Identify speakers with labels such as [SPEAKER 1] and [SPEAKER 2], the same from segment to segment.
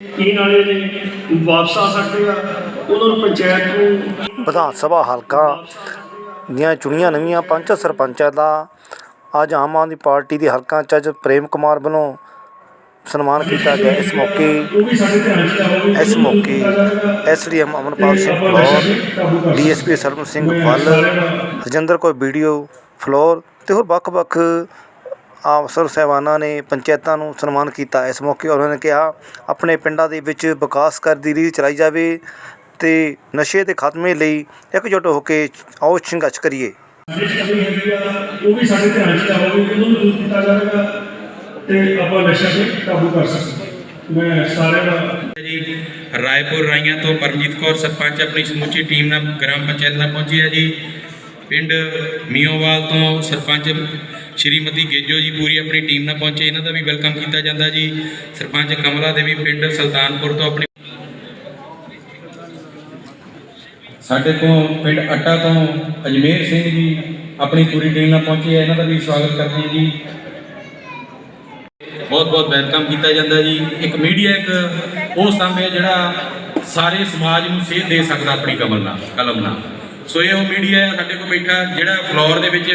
[SPEAKER 1] ਕੀ ਨਾਲੇ ਨੇ ਵਾਪਸ ਆ ਸਕਦੇ ਆ ਉਹਨਾਂ ਨੂੰ ਪੰਚਾਇਤ ਨੂੰ
[SPEAKER 2] ਵਿਧਾਨ ਸਭਾ ਹਲਕਾ ਦੀਆਂ ਚੁਣੀਆਂ ਨਵੀਆਂ ਪੰਚ ਸਰਪੰਚਾਂ ਦਾ ਅੱਜ ਆਮ ਆਦਮੀ ਪਾਰਟੀ ਦੀ ਹਲਕਾ ਇੰਚਾਰਜ ਪ੍ਰੇਮ ਕੁਮਾਰ ਵੱਲੋਂ ਸਨਮਾਨ ਕੀਤਾ ਗਿਆ। ਇਸ ਮੌਕੇ ਇਸ ਮੌਕੇ ਐਸਡੀਐਮ ਅਮਨਪਾਲ ਸਿੰਘ ਫਲੋਰ ਡੀਐਸਪੀ ਸਰਵਨ ਸਿੰਘ ਫਲ ਰਜਿੰਦਰ ਕੋਈ ਵੀਡੀਓ ਫਲੋਰ ਤੇ ਹੋਰ ਵੱਖ-ਵੱਖ ਅਫਸਰ ਸਾਹਿਬਾਨਾਂ ਨੇ ਪੰਚਾਇਤਾਂ ਨੂੰ ਸਨਮਾਨ ਕੀਤਾ। ਇਸ ਮੌਕੇ ਉਹਨਾਂ ਨੇ ਕਿਹਾ ਆਪਣੇ ਪਿੰਡਾਂ ਦੇ ਵਿੱਚ ਵਿਕਾਸ ਕਰ ਦੀ ਰੀਤ ਚਲਾਈ ਜਾਵੇ ਤੇ ਨਸ਼ੇ ਦੇ ਖਾਤਮੇ ਲਈ ਇਕਜੁੱਟ ਹੋ ਕੇ ਆਓ ਸੰਘਰਸ਼ ਕਰੀਏ।
[SPEAKER 1] ਸਾਡੇ ਚ ਕਮੀ ਹੈਗੀ ਆ ਉਹ ਵੀ ਸਾਡੇ ਧਿਆਨ ਚ ਆਵੇ ਉਹਨਾਂ ਨੂੰ ਦੂਰ ਕੀਤਾ ਜਾਵੇਗਾ ਤੇ ਆਪਾਂ ਨਸ਼ਾ ਤੇ ਕਾਬੂ ਕਰ ਸਕਦੇ ਮੈਂ ਸਾਰਿਆਂ ਦਾ
[SPEAKER 3] ਜੀ ਰਾਏਪੁਰ ਰਾਈਆਂ ਤੋਂ ਪਰਮਜੀਤ ਕੌਰ ਸਰਪੰਚ ਆਪਣੀ ਸਮੁੱਚੀ ਟੀਮ ਨਾਲ ਗ੍ਰਾਮ ਪੰਚਾਇਤ ਨਾਲ ਪਹੁੰਚੀ ਹੈ ਜੀ। ਪਿੰਡ ਮੀਓਵਾਲ ਤੋਂ ਸਰਪੰਚ ਸ਼੍ਰੀਮਤੀ ਗੇਜੋ ਜੀ ਪੂਰੀ ਆਪਣੀ ਟੀਮ ਨਾਲ ਪਹੁੰਚੇ, ਇਹਨਾਂ ਦਾ ਵੀ ਵੈਲਕਮ ਕੀਤਾ ਜਾਂਦਾ ਜੀ। ਸਰਪੰਚ ਕਮਲਾ ਦੇਵੀ ਪਿੰਡ ਸੁਲਤਾਨਪੁਰ ਤੋਂ ਆਪਣੀ ਸਾਡੇ ਤੋਂ ਪਿੰਡ ਅੱਟਾ ਤੋਂ ਅਜਮੇਰ ਸਿੰਘ ਜੀ ਆਪਣੀ ਪੂਰੀ ਟੀਮ ਨਾਲ ਪਹੁੰਚੇ ਹੈ ਇਹਨਾਂ ਦਾ ਵੀ ਸਵਾਗਤ ਕਰਦੇ ਹਾਂ ਜੀ। ਬਹੁਤ ਬਹੁਤ ਵੈਲਕਮ ਕੀਤਾ ਜਾਂਦਾ ਜੀ। ਇੱਕ ਮੀਡੀਆ, ਇੱਕ ਉਹ ਸਾਹਮਣੇ ਹੈ ਜਿਹੜਾ ਸਾਰੇ ਸਮਾਜ ਨੂੰ ਸੇਧ ਦੇ ਸਕਦਾ ਆਪਣੀ ਕਮਲ ਨਾਲ, ਕਲਮ ਨਾਲ। ਸੋ ਇਹ ਉਹ ਮੀਡੀਆ ਹੈ, ਸਾਡੇ ਕੋਲ ਬੈਠਾ ਜਿਹੜਾ ਫਲੋਰ ਦੇ ਵਿੱਚ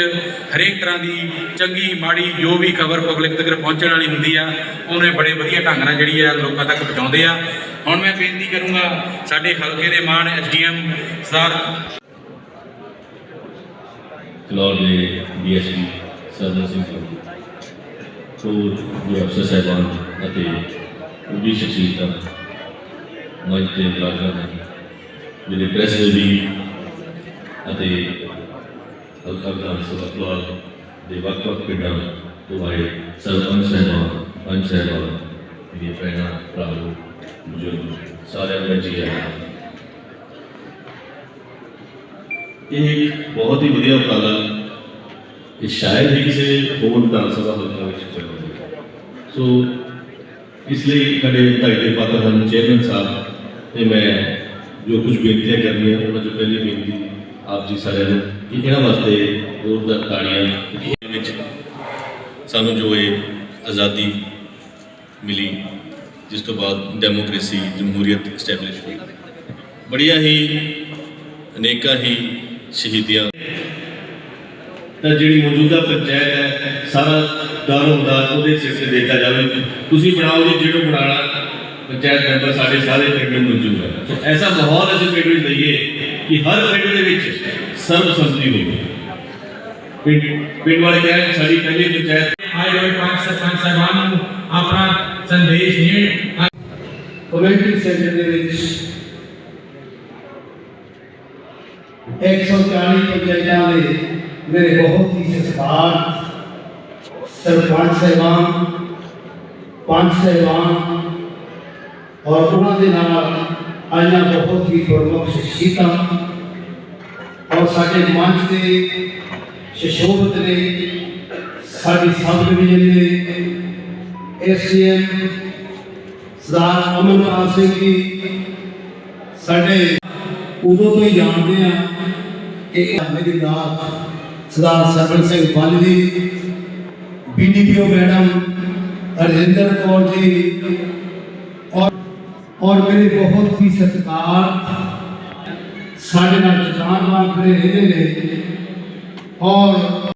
[SPEAKER 3] ਹਰੇਕ ਤਰ੍ਹਾਂ ਦੀ ਚੰਗੀ, ਮਾੜੀ, ਜੋ ਵੀ ਖਬਰ ਪਬਲਿਕ ਤੱਕ ਪਹੁੰਚਣ ਵਾਲੀ ਹੁੰਦੀ ਆ, ਉਹਨੇ ਬੜੇ ਵਧੀਆ ਢੰਗ ਨਾਲ ਜਿਹੜੀ ਆ ਲੋਕਾਂ ਤੱਕ ਪਹੁੰਚਾਉਂਦੇ ਆ। ਹੁਣ ਮੈਂ ਬੇਨਤੀ ਕਰੂੰਗਾ, ਸਾਡੇ ਹਲਕੇ ਦੇ ਮਾਨ ਐਸਡੀਐਮ ਸਰ।
[SPEAKER 4] ਫਲੋਰ ਦੇ ਡੀਐਸਪੀ ਸਰਦਾਰ ਸਿੰਘ ਜੀ। ਤੋਂ ਜੋ ਅਫਸਰ ਸਾਹਿਬਾਨ ਅਤੇ ਉਹਦੀ ਸ਼ਖਸੀਅਤਾਂ ਮੰਚ ਤੇ ਬੁਲਾਇਆ ਨੇ। ਜਿਹੜੇ ਪ੍ਰੈਸ ਦੇ ਵੀ ਅਤੇ ਹਲਕਾ ਵਿਧਾਨ ਸਭਾ ਫਲੋਰ ਦੇ ਵੱਖ-ਵੱਖ ਪਿੰਡਾਂ ਤੋਂ ਆਏ ਸਰਪੰਚ ਸਾਹਿਬਾਨ ਪੰਚ ਸਾਹਿਬਾਨ ਮੇਰੀਆਂ ਭੈਣਾਂ ਭਰਾਵੋ ਬਜ਼ੁਰਗ ਸਾਰਿਆਂ ਨੂੰ ਜੀ ਆਇਆਂ ਇਹ ਇੱਕ ਬਹੁਤ ਹੀ ਵਧੀਆ ਉਪਰਾਲਾ ਇਹ ਸ਼ਾਇਦ ਹੀ ਕਿਸੇ ਹੋਰ ਵਿਧਾਨ ਸਭਾ ਹਲਕਾ ਵਿੱਚ ਚੱਲੇਗਾ ਸੋ ਇਸ ਲਈ ਸਾਡੇ ਵਧਾਈ ਦੇ ਪਾਤਰ ਹਨ ਚੇਅਰਮੈਨ ਸਾਹਿਬ ਤੇ ਮੈਂ ਜੋ ਕੁਝ ਬੇਨਤੀਆਂ ਕਰਨੀਆਂ ਉਹਨਾਂ ਚੋਂ ਪਹਿਲੀ ਬੇਨਤੀ ਆਪ ਜੀ ਸਾਰਿਆਂ ਨੂੰ ਕਿ ਇਹਨਾਂ ਵਾਸਤੇ ਜ਼ੋਰਦਾਰ ਤਾੜੀਆਂ ਵਿੱਚ ਸਾਨੂੰ ਜੋ ਇਹ ਆਜ਼ਾਦੀ ਮਿਲੀ, ਜਿਸ ਤੋਂ ਬਾਅਦ ਡੈਮੋਕ੍ਰੇਸੀ ਜਮਹੂਰੀਅਤ ਐਸਟੈਬਲਿਸ਼ ਹੋਈ। ਬੜੀਆਂ ਹੀ, ਅਨੇਕਾਂ ਹੀ ਸ਼ਹੀਦੀਆਂ। ਤਾਂ ਜਿਹੜੀ ਮੌਜੂਦਾ ਪੰਚਾਇਤ ਹੈ, ਸਾਰਾ ਦਾਰੋਮਦਾਰ ਉਹਦੇ ਸਿਰ ਤੇ ਦਿੱਤਾ ਜਾਵੇ, ਤੁਸੀਂ ਬਣਾਓ ਜੀ ਜਿਹੜਾ ਬਣਾਉਣਾ, ਪੰਚਾਇਤ ਮੈਂਬਰ ਸਾਡੇ ਸਾਰੇ ਪਿੰਡ ਨੂੰ ਮਨਜ਼ੂਰ ਹੈ ਐਸਾ ਮਾਹੌਲ ਅਸੀਂ ਪਿੰਡ ਵਿੱਚ ਲਈਏ ਕਿ ਹਰ ਪਿੰਡ ਦੇ ਵਿੱਚ ਸਰਬ ਸੰਮਤੀ ਹੋਵੇ ਪਿੰਡ ਪਿੰਡ ਵਾਲੇ ਕਹਿਣ ਸਾਡੀ ਪਹਿਲੀ ਪੰਚਾਇਤ
[SPEAKER 3] ਆਏ ਹੋਏ ਪੰਜ ਸਰਪੰਚ ਸਾਹਿਬਾਨ ਨੂੰ ਆਪਣਾ ਸੰਦੇਸ਼ ਦੇਣ।
[SPEAKER 5] ਕਮਿਊਨਿਟੀ ਸੈਂਟਰ ਦੇ ਵਿੱਚ 140 ਪੰਚਾਇਤਾਂ ਦੇ ਮੇਰੇ ਬਹੁਤ ਹੀ ਸਤਿਕਾਰ ਸਰਪੰਚ ਸਾਹਿਬਾਨ ਪੰਚ ਸਾਹਿਬਾਨ ਔਰ ਉਹਨਾਂ ਦੇ ਨਾਲ ਆਈਆਂ ਬਹੁਤ ਹੀ ਪ੍ਰਮੁੱਖ ਸ਼ਖਸੀਅਤਾਂ ਔਰ ਸਾਡੇ ਮੰਚ ਦੇ ਸ਼ਸ਼ੋਭਤ ਨੇ ਸਾਡੀ ਸਬ ਡਿਵੀਜ਼ਨ ਦੇ ਐਸਸੀਐਮ ਸਰਦਾਰ ਅਮਨਪਾਲ ਸਿੰਘ ਜੀ ਸਾਡੇ ਉਦੋਂ ਤੋਂ ਹੀ ਜਾਣਦੇ ਆ ਕਿ ਇਹ ਮੇਰੀ ਨਾਥ ਸਰਦਾਰ ਸਰਵਨ ਸਿੰਘ ਬੱਲ ਜੀ ਬੀਡੀਪੀਓ ਮੈਡਮ ਅਰਜਿੰਦਰ ਕੌਰ ਜੀ ਔਰ ਔਰ ਮੇਰੇ ਬਹੁਤ ਹੀ ਸਤਿਕਾਰ ਸਾਡੇ ਨਾਲ ਜਾਨਵਾਨ ਖੜੇ ਰਹਿੰਦੇ ਨੇ ਔਰ